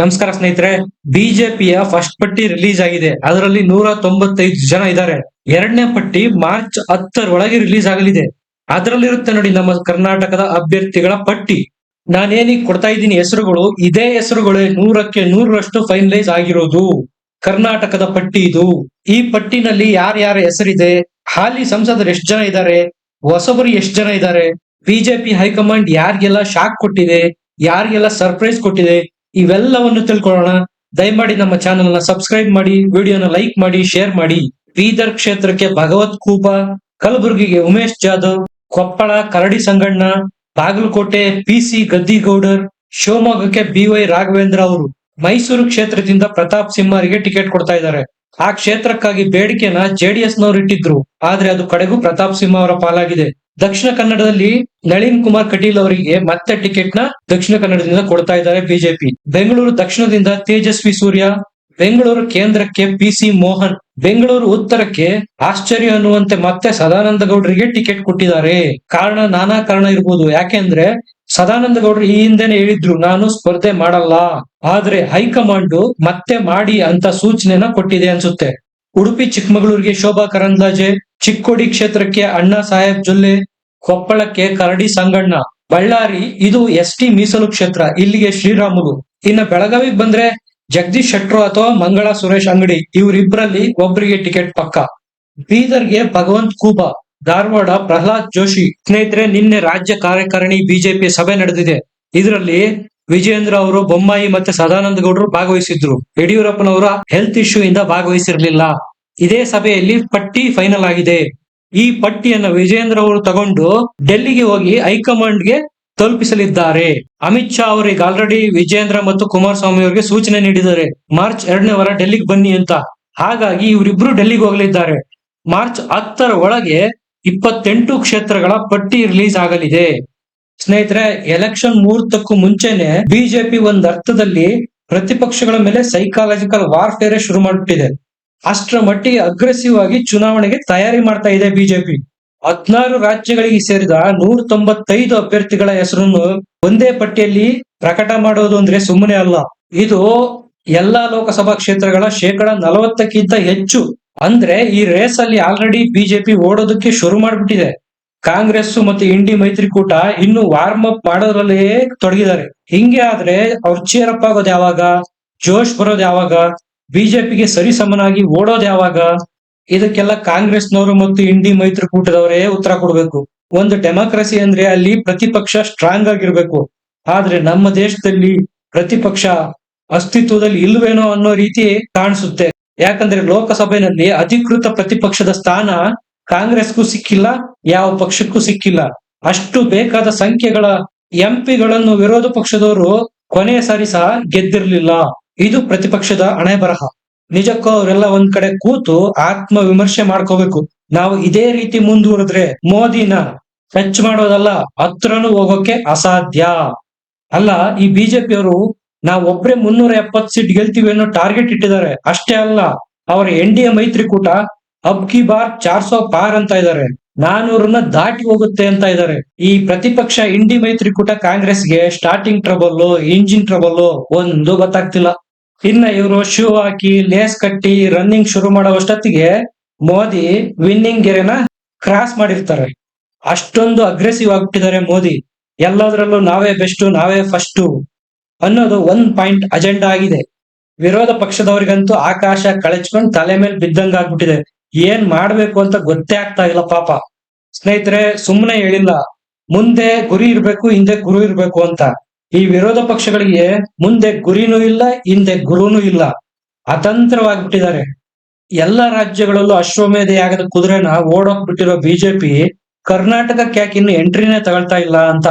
ನಮಸ್ಕಾರ ಸ್ನೇಹಿತರೆ ಬಿಜೆಪಿಯ ಫಸ್ಟ್ ಪಟ್ಟಿ ರಿಲೀಸ್ ಆಗಿದೆ. ಅದರಲ್ಲಿ ನೂರ ತೊಂಬತ್ತೈದು ಜನ ಇದ್ದಾರೆ. ಎರಡನೇ ಪಟ್ಟಿ ಮಾರ್ಚ್ ಹತ್ತರೊಳಗೆ ರಿಲೀಸ್ ಆಗಲಿದೆ. ಅದರಲ್ಲಿರುತ್ತೆ ನೋಡಿ ನಮ್ಮ ಕರ್ನಾಟಕದ ಅಭ್ಯರ್ಥಿಗಳ ಪಟ್ಟಿ. ನಾನೇನಿಗೆ ಕೊಡ್ತಾ ಇದ್ದೀನಿ ಹೆಸರುಗಳು, ಇದೇ ಹೆಸರುಗಳೇ ನೂರಕ್ಕೆ ನೂರರಷ್ಟು ಫೈನಲೈಸ್ ಆಗಿರೋದು. ಕರ್ನಾಟಕದ ಪಟ್ಟಿ ಇದು. ಈ ಪಟ್ಟಿನಲ್ಲಿ ಯಾರ್ಯಾರ ಹೆಸರಿದೆ, ಹಾಲಿ ಸಂಸದರು ಎಷ್ಟು ಜನ ಇದ್ದಾರೆ, ಹೊಸಬರು ಎಷ್ಟು ಜನ ಇದ್ದಾರೆ ಬಿಜೆಪಿ ಹೈಕಮಾಂಡ್ ಯಾರಿಗೆಲ್ಲ ಶಾಕ್ ಕೊಟ್ಟಿದೆ, ಯಾರಿಗೆಲ್ಲ ಸರ್ಪ್ರೈಸ್ ಕೊಟ್ಟಿದೆ ಇವೆಲ್ಲವನ್ನು ತಿಳ್ಕೊಳ್ಳೋಣ. ದಯಮಾಡಿ ನಮ್ಮ ಚಾನೆಲ್ನ ಸಬ್ಸ್ಕ್ರೈಬ್ ಮಾಡಿ ವಿಡಿಯೋನ ಲೈಕ್ ಮಾಡಿ ಶೇರ್ ಮಾಡಿ. ಬೀದರ್ ಕ್ಷೇತ್ರಕ್ಕೆ ಭಗವತ್ ಕೂಪ, ಕಲಬುರಗಿಗೆ ಉಮೇಶ್ ಜಾಧವ್, ಕೊಪ್ಪಳ ಕರಡಿ ಸಂಗಣ್ಣ, ಬಾಗಲಕೋಟೆ ಪಿ ಸಿ ಗದ್ದಿಗೌಡರ್, ಶಿವಮೊಗ್ಗಕ್ಕೆ ಬಿ ವೈ ರಾಘವೇಂದ್ರ ಅವರು ಮೈಸೂರು ಕ್ಷೇತ್ರದಿಂದ ಪ್ರತಾಪ್ ಸಿಂಹರಿಗೆ ಟಿಕೆಟ್ ಕೊಡ್ತಾ ಇದ್ದಾರೆ. ಆ ಕ್ಷೇತ್ರಕ್ಕಾಗಿ ಬೇಡಿಕೆನ ಜೆಡಿಎಸ್ ನವರು ಇಟ್ಟಿದ್ರು. ಆದ್ರೆ ಅದು ಕಡೆಗೂ ಪ್ರತಾಪ್ ಸಿಂಹ ಅವರ ಪಾಲಾಗಿದೆ. ದಕ್ಷಿಣ ಕನ್ನಡದಲ್ಲಿ ನಳಿನ್ ಕುಮಾರ್ ಕಟೀಲ್ ಅವರಿಗೆ ಮತ್ತೆ ಟಿಕೆಟ್ನ ದಕ್ಷಿಣ ಕನ್ನಡದಿಂದ ಕೊಡ್ತಾ ಇದ್ದಾರೆ ಬಿಜೆಪಿ. ಬೆಂಗಳೂರು ದಕ್ಷಿಣದಿಂದ ತೇಜಸ್ವಿ ಸೂರ್ಯ, ಬೆಂಗಳೂರು ಕೇಂದ್ರಕ್ಕೆ ಪಿ ಸಿ ಮೋಹನ್, ಬೆಂಗಳೂರು ಉತ್ತರಕ್ಕೆ ಆಶ್ಚರ್ಯ ಅನ್ನುವಂತೆ ಮತ್ತೆ ಸದಾನಂದ ಗೌಡರಿಗೆ ಟಿಕೆಟ್ ಕೊಟ್ಟಿದ್ದಾರೆ. ಕಾರಣ ನಾನಾ ಕಾರಣ ಇರ್ಬೋದು. ಯಾಕೆಂದ್ರೆ ಸದಾನಂದ ಗೌಡರು ಈ ಹಿಂದೆನೆ ಹೇಳಿದ್ರು, ನಾನು ಸ್ಪರ್ಧೆ ಮಾಡಲ್ಲ. ಆದ್ರೆ ಹೈಕಮಾಂಡ್ ಮತ್ತೆ ಮಾಡಿ ಅಂತ ಸೂಚನೆನ ಕೊಟ್ಟಿದೆ ಅನ್ಸುತ್ತೆ. ಉಡುಪಿ ಚಿಕ್ಕಮಗಳೂರಿಗೆ ಶೋಭಾ ಕರಂದ್ಲಾಜೆ, ಚಿಕ್ಕೋಡಿ ಕ್ಷೇತ್ರಕ್ಕೆ ಅಣ್ಣಾ ಸಾಹೇಬ್ ಜೊಲ್ಲೆ, ಕೊಪ್ಪಳಕ್ಕೆ ಕರಡಿ ಸಂಗಣ್ಣ. ಬಳ್ಳಾರಿ, ಇದು ಎಸ್ ಟಿ ಮೀಸಲು ಕ್ಷೇತ್ರ, ಇಲ್ಲಿಗೆ ಶ್ರೀರಾಮುಲು. ಇನ್ನ ಬೆಳಗಾವಿಗೆ ಬಂದ್ರೆ ಜಗದೀಶ್ ಶೆಟ್ರು ಅಥವಾ ಮಂಗಳ ಸುರೇಶ್ ಅಂಗಡಿ ಇವರಿಬ್ಬರಲ್ಲಿ ಒಬ್ಬರಿಗೆ ಟಿಕೆಟ್ ಪಕ್ಕ. ಬೀದರ್ಗೆ ಭಗವಂತ್ ಕೂಬಾ, ಧಾರವಾಡ ಪ್ರಹ್ಲಾದ್ ಜೋಶಿ. ಸ್ನೇಹಿತರೆ, ನಿನ್ನೆ ರಾಜ್ಯ ಕಾರ್ಯಕಾರಿಣಿ ಬಿಜೆಪಿ ಸಭೆ ನಡೆದಿದೆ. ಇದರಲ್ಲಿ ವಿಜೇಂದ್ರ ಅವರು, ಬೊಮ್ಮಾಯಿ ಮತ್ತೆ ಸದಾನಂದ ಗೌಡರು ಭಾಗವಹಿಸಿದ್ರು. ಯಡಿಯೂರಪ್ಪನವರ ಹೆಲ್ತ್ ಇಶ್ಯೂ ಇಂದ ಭಾಗವಹಿಸಿರ್ಲಿಲ್ಲ. ಇದೇ ಸಭೆಯಲ್ಲಿ ಪಟ್ಟಿ ಫೈನಲ್ ಆಗಿದೆ. ಈ ಪಟ್ಟಿಯನ್ನು ವಿಜಯೇಂದ್ರ ಅವರು ತಗೊಂಡು ಡೆಲ್ಲಿಗೆ ಹೋಗಿ ಹೈಕಮಾಂಡ್ಗೆ ತಲುಪಿಸಲಿದ್ದಾರೆ. ಅಮಿತ್ ಶಾ ಅವರಿಗೆ ಆಲ್ರೆಡಿ ವಿಜೇಂದ್ರ ಮತ್ತು ಕುಮಾರಸ್ವಾಮಿ ಅವರಿಗೆ ಸೂಚನೆ ನೀಡಿದ್ದಾರೆ. ಮಾರ್ಚ್ ಎರಡನೇ ವಾರ ಡೆಲ್ಲಿಗೆ ಬನ್ನಿ ಅಂತ. ಹಾಗಾಗಿ ಇವರಿಬ್ರು ಡೆಲ್ಲಿಗೆ ಹೋಗಲಿದ್ದಾರೆ. ಮಾರ್ಚ್ ಹತ್ತರ ಒಳಗೆ ಇಪ್ಪತ್ತೆಂಟು ಕ್ಷೇತ್ರಗಳ ಪಟ್ಟಿ ರಿಲೀಸ್ ಆಗಲಿದೆ. ಸ್ನೇಹಿತರೆ ಎಲೆಕ್ಷನ್ ಮುಹೂರ್ತಕ್ಕೂ ಮುಂಚೆನೆ ಬಿಜೆಪಿ ಒಂದ್ ಅರ್ಥದಲ್ಲಿ ಪ್ರತಿಪಕ್ಷಗಳ ಮೇಲೆ ಸೈಕಾಲಜಿಕಲ್ ವಾರ್ಫೇರ್ ಶುರು ಮಾಡಿಬಿಟ್ಟಿದೆ. ಅಷ್ಟರ ಮಟ್ಟಿಗೆ ಅಗ್ರೆಸಿವ್ ಆಗಿ ಚುನಾವಣೆಗೆ ತಯಾರಿ ಮಾಡ್ತಾ ಇದೆ ಬಿಜೆಪಿ ಹದಿನಾರು ರಾಜ್ಯಗಳಿಗೆ ಸೇರಿದ ನೂರ ತೊಂಬತ್ತೈದು ಅಭ್ಯರ್ಥಿಗಳ ಹೆಸರನ್ನು ಒಂದೇ ಪಟ್ಟಿಯಲ್ಲಿ ಪ್ರಕಟ ಮಾಡೋದು ಅಂದ್ರೆ ಸುಮ್ಮನೆ ಅಲ್ಲ. ಇದು ಎಲ್ಲಾ ಲೋಕಸಭಾ ಕ್ಷೇತ್ರಗಳ ಶೇಕಡ ನಲವತ್ತಕ್ಕಿಂತ ಹೆಚ್ಚು. ಅಂದ್ರೆ ಈ ರೇಸ್ ಅಲ್ಲಿ ಆಲ್ರೆಡಿ ಬಿಜೆಪಿ ಓಡೋದಕ್ಕೆ ಶುರು ಮಾಡ್ಬಿಟ್ಟಿದೆ. ಕಾಂಗ್ರೆಸ್ ಮತ್ತು ಇಂಡಿ ಮೈತ್ರಿಕೂಟ ಇನ್ನು ವಾರ್ಮ್ ಅಪ್ ಮಾಡೋದ್ರಲ್ಲೇ ತೊಡಗಿದ್ದಾರೆ. ಹಿಂಗೆ ಆದ್ರೆ ಅವ್ರು ಅಪ್ ಆಗೋದು ಯಾವಾಗ? ಜೋಶ್ ಬರೋದು ಯಾವಾಗ? ಬಿಜೆಪಿಗೆ ಸರಿ ಸಮನಾಗಿ ಓಡೋದು ಯಾವಾಗ? ಇದಕ್ಕೆಲ್ಲ ಕಾಂಗ್ರೆಸ್ನವರು ಮತ್ತು ಇಂಡಿ ಮೈತ್ರಿಕೂಟದವರೇ ಉತ್ತರ ಕೊಡ್ಬೇಕು. ಒಂದು ಡೆಮಾಕ್ರಸಿ ಅಂದ್ರೆ ಅಲ್ಲಿ ಪ್ರತಿಪಕ್ಷ ಸ್ಟ್ರಾಂಗ್ ಆಗಿರ್ಬೇಕು. ಆದ್ರೆ ನಮ್ಮ ದೇಶದಲ್ಲಿ ಪ್ರತಿಪಕ್ಷ ಅಸ್ತಿತ್ವದಲ್ಲಿ ಇಲ್ವೇನೋ ಅನ್ನೋ ರೀತಿ ಕಾಣಿಸುತ್ತೆ. ಯಾಕಂದ್ರೆ ಲೋಕಸಭೆಯಲ್ಲಿ ಅಧಿಕೃತ ಪ್ರತಿಪಕ್ಷದ ಸ್ಥಾನ ಕಾಂಗ್ರೆಸ್ಗೂ ಸಿಕ್ಕಿಲ್ಲ, ಯಾವ ಪಕ್ಷಕ್ಕೂ ಸಿಕ್ಕಿಲ್ಲ. ಅಷ್ಟು ಬೇಕಾದ ಸಂಖ್ಯೆಗಳ ಎಂಪಿಗಳನ್ನು ವಿರೋಧ ಪಕ್ಷದವರು ಕೊನೆಯ ಸಾರಿ ಸಹ ಗೆದ್ದಿರ್ಲಿಲ್ಲ. ಇದು ಪ್ರತಿಪಕ್ಷದ ಹಣೆ ಬರಹ ನಿಜಕ್ಕೂ ಅವರೆಲ್ಲ ಒಂದ್ ಕಡೆ ಕೂತು ಆತ್ಮ ವಿಮರ್ಶೆ ಮಾಡ್ಕೋಬೇಕು. ನಾವು ಇದೇ ರೀತಿ ಮುಂದುವರೆದ್ರೆ ಮೋದಿನ ಟಚ್ ಮಾಡೋದಲ್ಲ, ಹತ್ರನೂ ಹೋಗೋಕೆ ಅಸಾಧ್ಯ. ಅಲ್ಲ, ಈ ಬಿಜೆಪಿಯವರು ನಾವು ಒಬ್ರೆ ಮುನ್ನೂರ ಎಪ್ಪತ್ತು ಸೀಟ್ ಗೆಲ್ತೀವಿ ಅನ್ನೋ ಟಾರ್ಗೆಟ್ ಇಟ್ಟಿದ್ದಾರೆ. ಅಷ್ಟೇ ಅಲ್ಲ, ಅವರ ಎನ್ ಡಿ ಎ ಮೈತ್ರಿಕೂಟ ಅಬ್ ಕಿ ಬಾರ್ ಚಾರ್ ಸೋ ಪಾರ್ ಅಂತ ಇದ್ದಾರೆ ನಾನೂರನ್ನ ದಾಟಿ ಹೋಗುತ್ತೆ ಅಂತ ಇದ್ದಾರೆ ಈ ಪ್ರತಿಪಕ್ಷ ಇಂಡಿ ಮೈತ್ರಿಕೂಟ ಕಾಂಗ್ರೆಸ್ಗೆ ಸ್ಟಾರ್ಟಿಂಗ್ ಟ್ರಬಲ್ ಇಂಜಿನ್ ಟ್ರಬಲ್ ಒಂದು ಗೊತ್ತಾಗ್ತಿಲ್ಲ. ಇನ್ನ ಇವರು ಶೂ ಹಾಕಿ ಲೇಸ್ ಕಟ್ಟಿ ರನ್ನಿಂಗ್ ಶುರು ಮಾಡೋವಷ್ಟೊತ್ತಿಗೆ ಮೋದಿ ವಿನ್ನಿಂಗ್ ಗೆರೆನ ಕ್ರಾಸ್ ಮಾಡಿರ್ತಾರೆ. ಅಷ್ಟೊಂದು ಅಗ್ರೆಸಿವ್ ಆಗ್ಬಿಟ್ಟಿದ್ದಾರೆ ಮೋದಿ. ಎಲ್ಲದರಲ್ಲೂ ನಾವೇ ಬೆಸ್ಟ್ ನಾವೇ ಫಸ್ಟ್ ಅನ್ನೋದು ಒಂದ್ ಪಾಯಿಂಟ್ ಅಜೆಂಡಾ ಆಗಿದೆ. ವಿರೋಧ ಪಕ್ಷದವರಿಗಂತೂ ಆಕಾಶ ಕಳಚ್ಕೊಂಡು ತಲೆ ಮೇಲೆ ಬಿದ್ದಂಗ ಆಗ್ಬಿಟ್ಟಿದೆ ಏನ್ ಮಾಡ್ಬೇಕು ಅಂತ ಗೊತ್ತೇ ಆಗ್ತಾ ಇಲ್ಲ ಪಾಪ. ಸ್ನೇಹಿತರೆ ಸುಮ್ಮನೆ ಹೇಳಿಲ್ಲ. ಮುಂದೆ ಗುರಿ ಇರ್ಬೇಕು, ಹಿಂದೆ ಗುರು ಇರ್ಬೇಕು ಅಂತ. ಈ ವಿರೋಧ ಪಕ್ಷಗಳಿಗೆ ಮುಂದೆ ಗುರಿನೂ ಇಲ್ಲ, ಹಿಂದೆ ಗುರುನೂ ಇಲ್ಲ. ಅತಂತ್ರವಾಗ್ಬಿಟ್ಟಿದ್ದಾರೆ. ಎಲ್ಲ ರಾಜ್ಯಗಳಲ್ಲೂ ಅಶ್ವಮೇಧ ಯಾಗದ ಕುದುರೆನ ಓಡೋಕ್ ಬಿಟ್ಟಿರೋ ಬಿಜೆಪಿ ಕರ್ನಾಟಕಕ್ಕೆ ಯಾಕೆ ಇನ್ನು ಎಂಟ್ರಿನೇ ತಗೊಳ್ತಾ ಇಲ್ಲ ಅಂತ.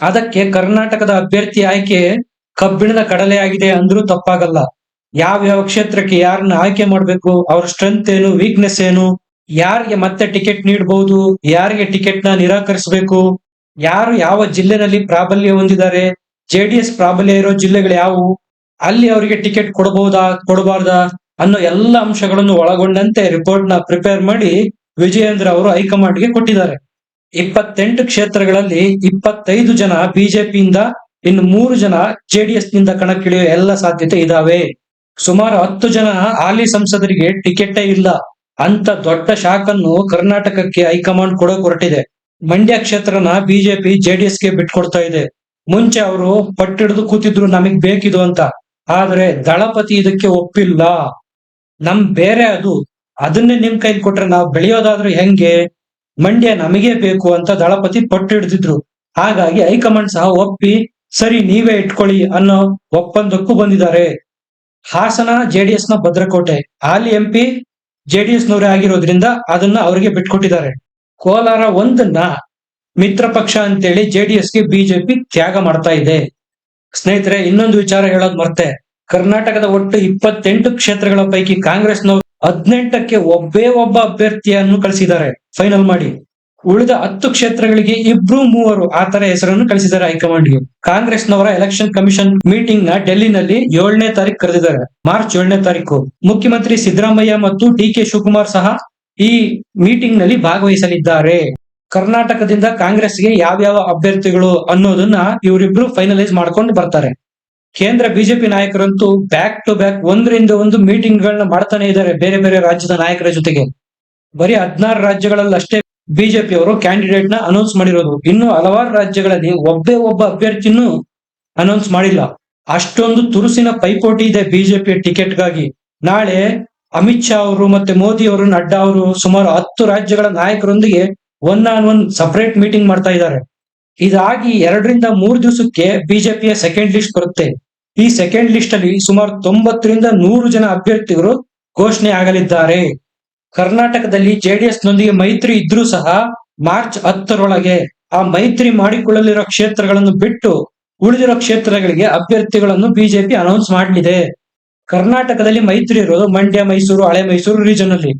ಅದಕ್ಕೆ ಕರ್ನಾಟಕದ ಅಭ್ಯರ್ಥಿ ಆಯ್ಕೆ ಕಬ್ಬಿಣದ ಕಡಲೆ ಆಗಿದೆ ಅಂದ್ರೂ ತಪ್ಪಾಗಲ್ಲ. ಯಾವ ಯಾವ ಕ್ಷೇತ್ರಕ್ಕೆ ಯಾರನ್ನ ಆಯ್ಕೆ ಮಾಡ್ಬೇಕು, ಅವ್ರ ಸ್ಟ್ರೆಂತ್ ಏನು ವೀಕ್ನೆಸ್ ಏನು, ಯಾರಿಗೆ ಮತ್ತೆ ಟಿಕೆಟ್ ನೀಡಬಹುದು ಯಾರಿಗೆ ಟಿಕೆಟ್ನ ನಿರಾಕರಿಸಬೇಕು, ಯಾರು ಯಾವ ಜಿಲ್ಲೆನಲ್ಲಿ ಪ್ರಾಬಲ್ಯ ಹೊಂದಿದ್ದಾರೆ ಜೆಡಿಎಸ್ ಪ್ರಾಬಲ್ಯ ಇರೋ ಜಿಲ್ಲೆಗಳು ಯಾವುವು, ಅಲ್ಲಿ ಅವರಿಗೆ ಟಿಕೆಟ್ ಕೊಡಬಹುದಾ ಕೊಡಬಾರ್ದಾ ಅನ್ನೋ ಎಲ್ಲ ಅಂಶಗಳನ್ನು ಒಳಗೊಂಡಂತೆ ರಿಪೋರ್ಟ್ನ ಪ್ರಿಪೇರ್ ಮಾಡಿ ವಿಜಯೇಂದ್ರ ಅವರು ಹೈಕಮಾಂಡ್ಗೆ ಕೊಟ್ಟಿದ್ದಾರೆ. ಇಪ್ಪತ್ತೆಂಟು ಕ್ಷೇತ್ರಗಳಲ್ಲಿ ಇಪ್ಪತ್ತೈದು ಜನ ಬಿಜೆಪಿಯಿಂದ ಇನ್ನು ಮೂರು ಜನ ಜೆಡಿಎಸ್ನಿಂದ ಕಣಕ್ಕಿಳಿಯುವ ಎಲ್ಲ ಸಾಧ್ಯತೆ ಇದಾವೆ. ಸುಮಾರು ಹತ್ತು ಜನ ಹಾಲಿ ಸಂಸದರಿಗೆ ಟಿಕೆಟೇ ಇಲ್ಲ. ಅಂತ ದೊಡ್ಡ ಶಾಖನ್ನು ಕರ್ನಾಟಕಕ್ಕೆ ಹೈಕಮಾಂಡ್ ಕೊಡೋಕ್ ಹೊರಟಿದೆ ಮಂಡ್ಯ ಕ್ಷೇತ್ರನ ಬಿಜೆಪಿ, ಜೆಡಿಎಸ್ಗೆ ಬಿಟ್ಕೊಡ್ತಾ ಇದೆ. ಮುಂಚೆ ಅವರು ಪಟ್ಟಿಡಿದು ಕೂತಿದ್ರು, ನಮಗ್ ಬೇಕಿದು ಅಂತ. ಆದ್ರೆ ದಳಪತಿ ಇದಕ್ಕೆ ಒಪ್ಪಿಲ್ಲ. ನಮ್ ಬೇರೆ ಅದು. ಅದನ್ನೇ ನಿಮ್ ಕೈಲಿ ಕೊಟ್ರೆ ನಾವು ಬೆಳೆಯೋದಾದ್ರೂ ಹೆಂಗೆ? ಮಂಡ್ಯ ನಮಗೆ ಬೇಕು ಅಂತ ದಳಪತಿ ಪಟ್ಟು ಹಿಡಿದಿದ್ರು ಹಾಗಾಗಿ ಹೈಕಮಾಂಡ್ ಸಹ ಒಪ್ಪಿ, ಸರಿ ನೀವೇ ಇಟ್ಕೊಳ್ಳಿ ಅನ್ನೋ ಒಪ್ಪಂದಕ್ಕೂ ಬಂದಿದ್ದಾರೆ. ಹಾಸನ ಜೆಡಿಎಸ್ನ ಭದ್ರಕೋಟೆ. ಹಾಲಿ ಎಂ ಪಿ ಜೆಡಿಎಸ್ ನವರೇ ಆಗಿರೋದ್ರಿಂದ ಅದನ್ನ ಅವರಿಗೆ ಬಿಟ್ಕೊಟ್ಟಿದ್ದಾರೆ. ಕೋಲಾರ ಒಂದನ್ನ ಮಿತ್ರ ಪಕ್ಷ ಅಂತೇಳಿ ಜೆಡಿಎಸ್ಗೆ ಬಿಜೆಪಿ ತ್ಯಾಗ ಮಾಡ್ತಾ ಇದೆ. ಸ್ನೇಹಿತರೆ, ಇನ್ನೊಂದು ವಿಚಾರ ಹೇಳೋದ್ ಮರ್ತೆ. ಕರ್ನಾಟಕದ ಒಟ್ಟು ಇಪ್ಪತ್ತೆಂಟು ಕ್ಷೇತ್ರಗಳ ಪೈಕಿ ಕಾಂಗ್ರೆಸ್ನವರು ಹದಿನೆಂಟಕ್ಕೆ ಒಬ್ಬೇ ಒಬ್ಬ ಅಭ್ಯರ್ಥಿಯನ್ನು ಕಳಿಸಿದ್ದಾರೆ. ಫೈನಲ್ ಮಾಡಿ. ಉಳಿದ ಹತ್ತು ಕ್ಷೇತ್ರಗಳಿಗೆ ಇಬ್ರು ಮೂವರು ಆತರ ತರ ಹೆಸರನ್ನು ಕಳಿಸಿದ್ದಾರೆ ಹೈಕಮಾಂಡ್ಗೆ. ಕಾಂಗ್ರೆಸ್ನವರ ಎಲೆಕ್ಷನ್ ಕಮಿಷನ್ ಮೀಟಿಂಗ್ನ ಡೆಲ್ಲಿನಲ್ಲಿ ಏಳನೇ ತಾರೀಕು ಕರೆದಿದ್ದಾರೆ. ಮಾರ್ಚ್ ಏಳನೇ ತಾರೀಕು ಮುಖ್ಯಮಂತ್ರಿ ಸಿದ್ದರಾಮಯ್ಯ ಮತ್ತು ಡಿ ಕೆ ಶಿವಕುಮಾರ್ ಸಹ ಈ ಮೀಟಿಂಗ್ನಲ್ಲಿ ಭಾಗವಹಿಸಲಿದ್ದಾರೆ. ಕರ್ನಾಟಕದಿಂದ ಕಾಂಗ್ರೆಸ್ಗೆ ಯಾವ್ಯಾವ ಅಭ್ಯರ್ಥಿಗಳು ಅನ್ನೋದನ್ನ ಇವರಿಬ್ರು ಫೈನಲೈಸ್ ಮಾಡ್ಕೊಂಡು ಬರ್ತಾರೆ. ಕೇಂದ್ರ ಬಿಜೆಪಿ ನಾಯಕರಂತೂ ಬ್ಯಾಕ್ ಟು ಬ್ಯಾಕ್ ಒಂದರಿಂದ ಒಂದು ಮೀಟಿಂಗ್ ಗಳನ್ನ ಮಾಡ್ತಾನೆ ಇದ್ದಾರೆ ಬೇರೆ ಬೇರೆ ರಾಜ್ಯದ ನಾಯಕರ ಜೊತೆಗೆ. ಬರೀ ಹದಿನಾರು ರಾಜ್ಯಗಳಲ್ಲಿ ಅಷ್ಟೇ ಬಿಜೆಪಿ ಅವರು ಕ್ಯಾಂಡಿಡೇಟ್ನ ಅನೌನ್ಸ್ ಮಾಡಿರೋದು. ಇನ್ನು ಹಲವಾರು ರಾಜ್ಯಗಳಲ್ಲಿ ಒಬ್ಬೇ ಒಬ್ಬ ಅಭ್ಯರ್ಥಿನೂ ಅನೌನ್ಸ್ ಮಾಡಿಲ್ಲ. ಅಷ್ಟೊಂದು ತುರುಸಿನ ಪೈಪೋಟಿ ಇದೆ ಬಿಜೆಪಿ ಟಿಕೆಟ್ಗಾಗಿ. ನಾಳೆ ಅಮಿತ್ ಶಾ ಅವರು ಮತ್ತೆ ಮೋದಿ ಅವರು, ನಡ್ಡಾ ಅವರು ಸುಮಾರು ಹತ್ತು ರಾಜ್ಯಗಳ ನಾಯಕರೊಂದಿಗೆ one on one separate meeting ಮಾಡ್ತಾ ಇದ್ದಾರೆ. ಇದಾಗಿ ಎರಡರಿಂದ ಮೂರು ದಿವಸಕ್ಕೆ ಬಿಜೆಪಿಯ ಸೆಕೆಂಡ್ ಲಿಸ್ಟ್ ಬರುತ್ತೆ. ಈ ಸೆಕೆಂಡ್ ಲಿಸ್ಟ್ ಅಲ್ಲಿ ಸುಮಾರು ತೊಂಬತ್ತರಿಂದ ನೂರು ಜನ ಅಭ್ಯರ್ಥಿಗಳು ಘೋಷಣೆ ಆಗಲಿದ್ದಾರೆ. ಕರ್ನಾಟಕದಲ್ಲಿ ಜೆಡಿಎಸ್ ನೊಂದಿಗೆ ಮೈತ್ರಿ ಇದ್ರೂ ಸಹ ಮಾರ್ಚ್ ಹತ್ತರೊಳಗೆ ಆ ಮೈತ್ರಿ ಮಾಡಿಕೊಳ್ಳಲಿರೋ ಕ್ಷೇತ್ರಗಳನ್ನು ಬಿಟ್ಟು ಉಳಿದಿರೋ ಕ್ಷೇತ್ರಗಳಿಗೆ ಅಭ್ಯರ್ಥಿಗಳನ್ನು ಬಿಜೆಪಿ ಅನೌನ್ಸ್ ಮಾಡಲಿದೆ. ಕರ್ನಾಟಕದಲ್ಲಿ ಮೈತ್ರಿ ಇರೋದು ಮಂಡ್ಯ, ಮೈಸೂರು, ಹಳೆ ಮೈಸೂರು ರೀಜನ್ ಅಲ್ಲಿ.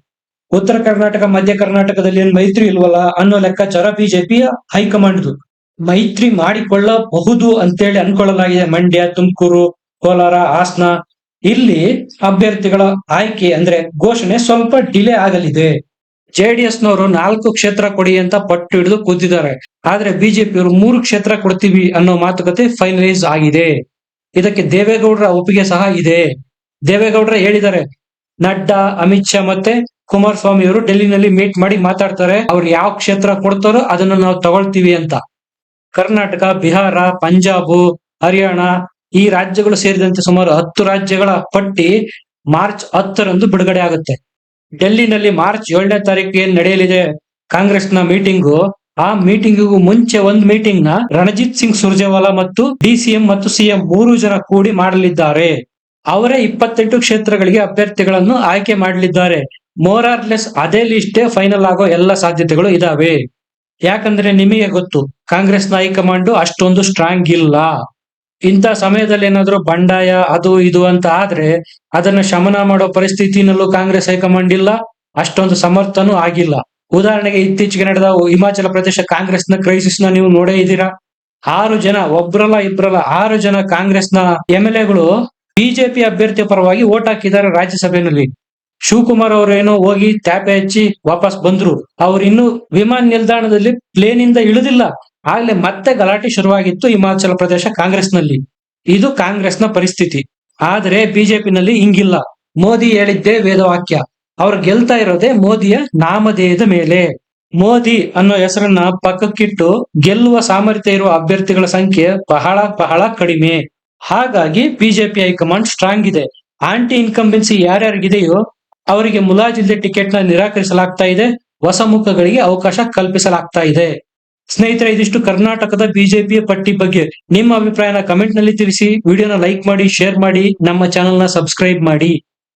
ಉತ್ತರ ಕರ್ನಾಟಕ, ಮಧ್ಯ ಕರ್ನಾಟಕದಲ್ಲಿ ಏನ್ ಮೈತ್ರಿ ಇಲ್ವಲ್ಲ ಅನ್ನೋ ಲೆಕ್ಕಾಚಾರ ಬಿಜೆಪಿಯ ಹೈಕಮಾಂಡ್ದು. ಮೈತ್ರಿ ಮಾಡಿಕೊಳ್ಳಬಹುದು ಅಂತೇಳಿ ಅನ್ಕೊಳ್ಳಲಾಗಿದೆ ಮಂಡ್ಯ, ತುಮಕೂರು, ಕೋಲಾರ, ಹಾಸನ ಇಲ್ಲಿ ಅಭ್ಯರ್ಥಿಗಳ ಆಯ್ಕೆ ಅಂದ್ರೆ ಘೋಷಣೆ ಸ್ವಲ್ಪ ಡಿಲೇ ಆಗಲಿದೆ. ಜೆಡಿಎಸ್ ನವರು ನಾಲ್ಕು ಕ್ಷೇತ್ರ ಕೊಡಿ ಅಂತ ಪಟ್ಟು ಹಿಡಿದು ಕೂತಿದ್ದಾರೆ. ಆದ್ರೆ ಬಿಜೆಪಿಯವರು ಮೂರು ಕ್ಷೇತ್ರ ಕೊಡ್ತೀವಿ ಅನ್ನೋ ಮಾತುಕತೆ ಫೈನಲೈಸ್ ಆಗಿದೆ. ಇದಕ್ಕೆ ದೇವೇಗೌಡರ ಒಪ್ಪಿಗೆ ಸಹ ಇದೆ. ದೇವೇಗೌಡರ ಹೇಳಿದ್ದಾರೆ, ನಡ್ಡಾ, ಅಮಿತ್ ಶಾ ಮತ್ತೆ ಕುಮಾರಸ್ವಾಮಿ ಅವರು ಡೆಲ್ಲಿನಲ್ಲಿ ಮೀಟ್ ಮಾಡಿ ಮಾತಾಡ್ತಾರೆ. ಅವ್ರು ಯಾವ ಕ್ಷೇತ್ರ ಕೊಡ್ತಾರೋ ಅದನ್ನ ನಾವು ತಗೊಳ್ತೀವಿ ಅಂತ. ಕರ್ನಾಟಕ, ಬಿಹಾರ, ಪಂಜಾಬ್, ಹರಿಯಾಣ ಈ ರಾಜ್ಯಗಳು ಸೇರಿದಂತೆ ಸುಮಾರು ಹತ್ತು ರಾಜ್ಯಗಳ ಪಟ್ಟಿ ಮಾರ್ಚ್ ಹತ್ತರಂದು ಬಿಡುಗಡೆ ಆಗುತ್ತೆ. ಡೆಲ್ಲಿನಲ್ಲಿ ಮಾರ್ಚ್ ಏಳನೇ ತಾರೀಕಿಗೆ ಏನ್ ನಡೆಯಲಿದೆ? ಕಾಂಗ್ರೆಸ್ನ ಮೀಟಿಂಗು. ಆ ಮೀಟಿಂಗಿಗೂ ಮುಂಚೆ ಒಂದು ಮೀಟಿಂಗ್ನ ರಣಜಿತ್ ಸಿಂಗ್ ಸುರ್ಜೇವಾಲಾ ಮತ್ತು ಡಿಸಿಎಂ ಮತ್ತು ಸಿಎಂ ಮೂರು ಜನ ಕೂಡಿ ಮಾಡಲಿದ್ದಾರೆ. ಅವರೇ ಇಪ್ಪತ್ತೆಂಟು ಕ್ಷೇತ್ರಗಳಿಗೆ ಅಭ್ಯರ್ಥಿಗಳನ್ನು ಆಯ್ಕೆ ಮಾಡಲಿದ್ದಾರೆ. ಮೋರಾರ್ಲೆಸ್ ಅದೇ ಲಿಸ್ಟೇ ಫೈನಲ್ ಆಗೋ ಎಲ್ಲ ಸಾಧ್ಯತೆಗಳು ಇದಾವೆ. ಯಾಕಂದ್ರೆ ನಿಮಗೆ ಗೊತ್ತು, ಕಾಂಗ್ರೆಸ್ನ ಹೈಕಮಾಂಡ್ ಅಷ್ಟೊಂದು ಸ್ಟ್ರಾಂಗ್ ಇಲ್ಲ. ಇಂಥ ಸಮಯದಲ್ಲಿ ಏನಾದ್ರು ಬಂಡಾಯ ಅದು ಇದು ಅಂತ ಆದ್ರೆ ಅದನ್ನ ಶಮನ ಮಾಡೋ ಪರಿಸ್ಥಿತಿನಲ್ಲೂ ಕಾಂಗ್ರೆಸ್ ಹೈಕಮಾಂಡ್ ಇಲ್ಲ, ಅಷ್ಟೊಂದು ಸಮರ್ಥನೂ ಆಗಿಲ್ಲ. ಉದಾಹರಣೆಗೆ ಇತ್ತೀಚೆಗೆ ನಡೆದ ಹಿಮಾಚಲ ಪ್ರದೇಶ ಕಾಂಗ್ರೆಸ್ನ ಕ್ರೈಸಿಸ್ನ ನೀವು ನೋಡೇ ಇದ್ದೀರಾ? ಆರು ಜನ, ಒಬ್ರಲ್ಲ ಇಬ್ರಲ್ಲ, ಆರು ಜನ ಕಾಂಗ್ರೆಸ್ನ ಎಂ ಎಲ್ ಎಗಳು ಬಿಜೆಪಿ ಅಭ್ಯರ್ಥಿ ಪರವಾಗಿ ಓಟ್ ಹಾಕಿದ್ದಾರೆ ರಾಜ್ಯಸಭೆಯಲ್ಲಿ ಶಿವಕುಮಾರ್ ಅವರೇನೋ ಹೋಗಿ ತ್ಯಾಪೆ ಹಚ್ಚಿ ವಾಪಸ್ ಬಂದ್ರು. ಅವ್ರು ಇನ್ನು ವಿಮಾನ ನಿಲ್ದಾಣದಲ್ಲಿ ಪ್ಲೇನ್ ಇಂದ ಇಳಿದಿಲ್ಲ. ಆಗ್ಲೇ ಮತ್ತೆ ಗಲಾಟೆ ಶುರುವಾಗಿತ್ತು ಹಿಮಾಚಲ ಪ್ರದೇಶ ಕಾಂಗ್ರೆಸ್ನಲ್ಲಿ. ಇದು ಕಾಂಗ್ರೆಸ್ನ ಪರಿಸ್ಥಿತಿ. ಆದರೆ ಬಿಜೆಪಿನಲ್ಲಿ ಹಿಂಗಿಲ್ಲ. ಮೋದಿ ಹೇಳಿದ್ದೇ ವೇದವಾಕ್ಯ. ಅವ್ರು ಗೆಲ್ತಾ ಇರೋದೇ ಮೋದಿಯ ನಾಮಧೇಯದ ಮೇಲೆ. ಮೋದಿ ಅನ್ನೋ ಹೆಸರನ್ನ ಪಕ್ಕಕ್ಕಿಟ್ಟು ಗೆಲ್ಲುವ ಸಾಮರ್ಥ್ಯ ಇರುವ ಅಭ್ಯರ್ಥಿಗಳ ಸಂಖ್ಯೆ ಬಹಳ ಬಹಳ ಕಡಿಮೆ. ಹಾಗಾಗಿ ಬಿಜೆಪಿ ಹೈಕಮಾಂಡ್ ಸ್ಟ್ರಾಂಗ್ ಇದೆ. ಆಂಟಿ ಇನ್ಕಂಬೆನ್ಸಿ ಯಾರ್ಯಾರಿಗಿದೆಯೋ ಅವರಿಗೆ ಮುಲಾಜಿಲ್ಲೆ ಟಿಕೆಟ್ನ ನಿರಾಕರಿಸಲಾಗ್ತಾ ಇದೆ. ಹೊಸ ಮುಖಗಳಿಗೆ ಅವಕಾಶ ಕಲ್ಪಿಸಲಾಗ್ತಾ ಇದೆ. ಸ್ನೇಹಿತರೆ, ಇದಿಷ್ಟು ಕರ್ನಾಟಕದ ಬಿಜೆಪಿಯ ಪಟ್ಟಿ ಬಗ್ಗೆ ನಿಮ್ಮ ಅಭಿಪ್ರಾಯನ ಕಮೆಂಟ್ನಲ್ಲಿ ತಿಳಿಸಿ. ವಿಡಿಯೋನ ಲೈಕ್ ಮಾಡಿ ಶೇರ್ ಮಾಡಿ, ನಮ್ಮ ಚಾನೆಲ್ನ ಸಬ್ಸ್ಕ್ರೈಬ್ ಮಾಡಿ.